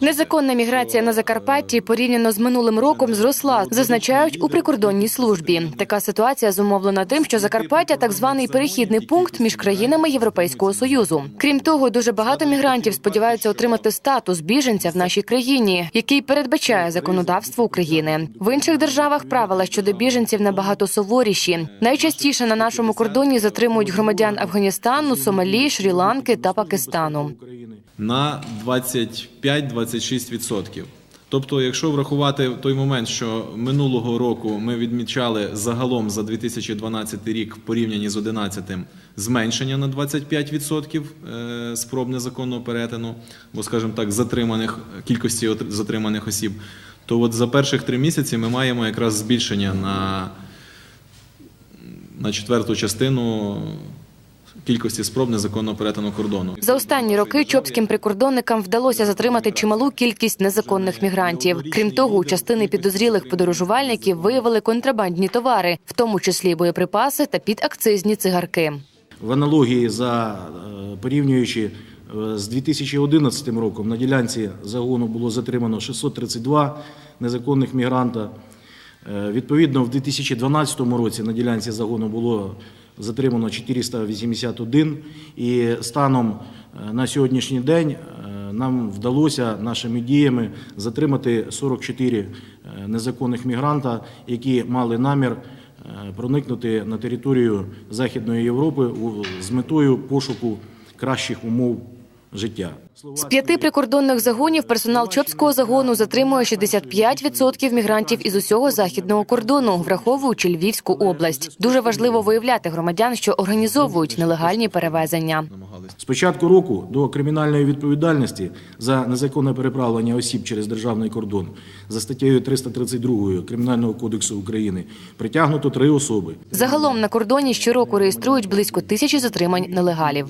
Незаконна міграція на Закарпатті порівняно з минулим роком зросла, зазначають у прикордонній службі. Така ситуація зумовлена тим, що Закарпаття так званий перехідний пункт між країнами Європейського союзу. Крім того, дуже багато мігрантів сподіваються отримати статус біженця в нашій країні, який передбачає законодавство України. В інших державах правила щодо біженців набагато суворіші. Найчастіше на нашому кордоні затримують громадян Афганістану, Сомалі, Шрі-Ланки та Пакистану. На 25-26%. Тобто, якщо врахувати той момент, що минулого року ми відмічали загалом за 2012 рік в порівнянні з 2011 зменшення на 25% е, спроб незаконного перетину, бо, скажімо так, затриманих кількості затриманих осіб, то от за перших три місяці ми маємо якраз збільшення на, на четверту частину кількості спроб незаконного перетину кордону. За останні роки чопським прикордонникам вдалося затримати чималу кількість незаконних мігрантів. Крім того, у частини підозрілих подорожувальників виявили контрабандні товари, в тому числі боєприпаси та підакцизні цигарки. В аналогії за е, порівнюючи е, з 2011 роком на ділянці загону було затримано 632 незаконних мігранта. Е, Відповідно, в 2012 році на ділянці загону було затримано 481, і станом е, на сьогоднішній день е, нам вдалося нашими діями затримати 44 е, незаконних мігранта, які мали намір проникнути на територію Західної Європи з метою пошуку кращих умов життя. З п'яти прикордонних загонів персонал чопського загону затримує 65% мігрантів із усього західного кордону, враховуючи Львівську область. Дуже важливо виявляти громадян, що організовують нелегальні перевезення. З початку року до кримінальної відповідальності за незаконне переправлення осіб через державний кордон за статтею 332 Кримінального кодексу України притягнуто три особи. Загалом на кордоні щороку реєструють близько тисячі затримань нелегалів.